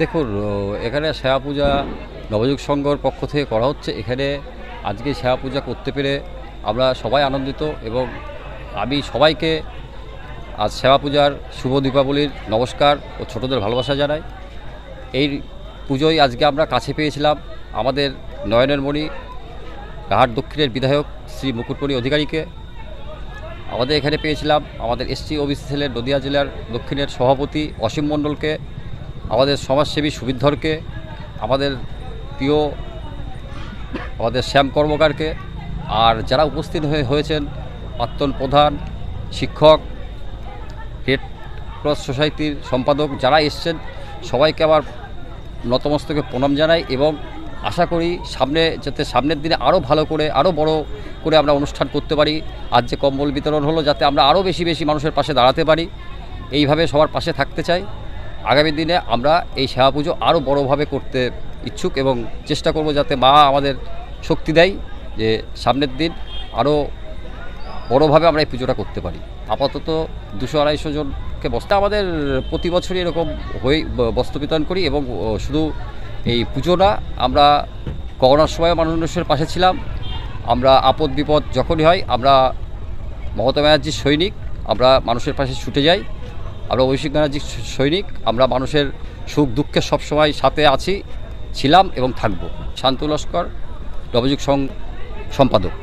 দেখুন এখানে সেবা পূজা নবযুগ সংঘর পক্ষ থেকে করা হচ্ছে। এখানে আজকে সেবা পূজা করতে পেরে আমরা সবাই আনন্দিত এবং আমি সবাইকে আজ সেবা পূজার শুভ দীপাবলির নমস্কার ও ছোটদের ভালোবাসা জানাই। এই পুজোয় আজকে আমরা কাছে পেয়েছিলাম আমাদের নয়নের মণি ঘাট দক্ষিণের বিধায়ক শ্রী মুকুটমণি অধিকারীকে। আমাদের এখানে পেয়েছিলাম আমাদের এসটি ওবিসি সেলের নদিয়া জেলার দক্ষিণের সভাপতি অসীম মণ্ডলকে। আমাদের সমাজসেবী সুবিধরকে, আমাদের প্রিয়, আমাদের শ্যাম কর্মকারকে, আর যারা উপস্থিত হয়ে হয়েছেন, প্রাক্তন প্রধান, শিক্ষক রেড ক্রস সোসাইটির সম্পাদক যারা এসছেন, সবাইকে আমার নতমস্তকে প্রণাম জানাই এবং আশা করি সামনে, যাতে সামনের দিনে আরও ভালো করে আরও বড় করে আমরা অনুষ্ঠান করতে পারি। আজ যে কম্বল বিতরণ হলো, যাতে আমরা আরও বেশি বেশি মানুষের পাশে দাঁড়াতে পারি। এইভাবে সবার পাশে থাকতে চাই। আগামী দিনে আমরা এই সেবা পুজো আরও বড়োভাবে করতে ইচ্ছুক এবং চেষ্টা করব যাতে মা আমাদের শক্তি দেয় যে সামনের দিন আরও বড়োভাবে আমরা এই পুজোটা করতে পারি। আপাতত দুশো আড়াইশো জনকে বস্তা আমাদের প্রতি বছরই এরকম হয়ে বস্ত্র বিতরণ করি এবং শুধু এই পুজোটা আমরা করোনার সময় মানুষের পাশে ছিলাম। আমরা আপদ বিপদ যখনই হয়, আমরা মমতা ব্যানার্জির সৈনিক, আমরা মানুষের পাশে ছুটে যাই। আমরা অভিষেক ব্যানার্জির সৈনিক, আমরা মানুষের সুখ দুঃখে সবসময় সাথে আছি, ছিলাম এবং থাকব। শান্তু লস্কর নবযুগ সং সম্পাদক।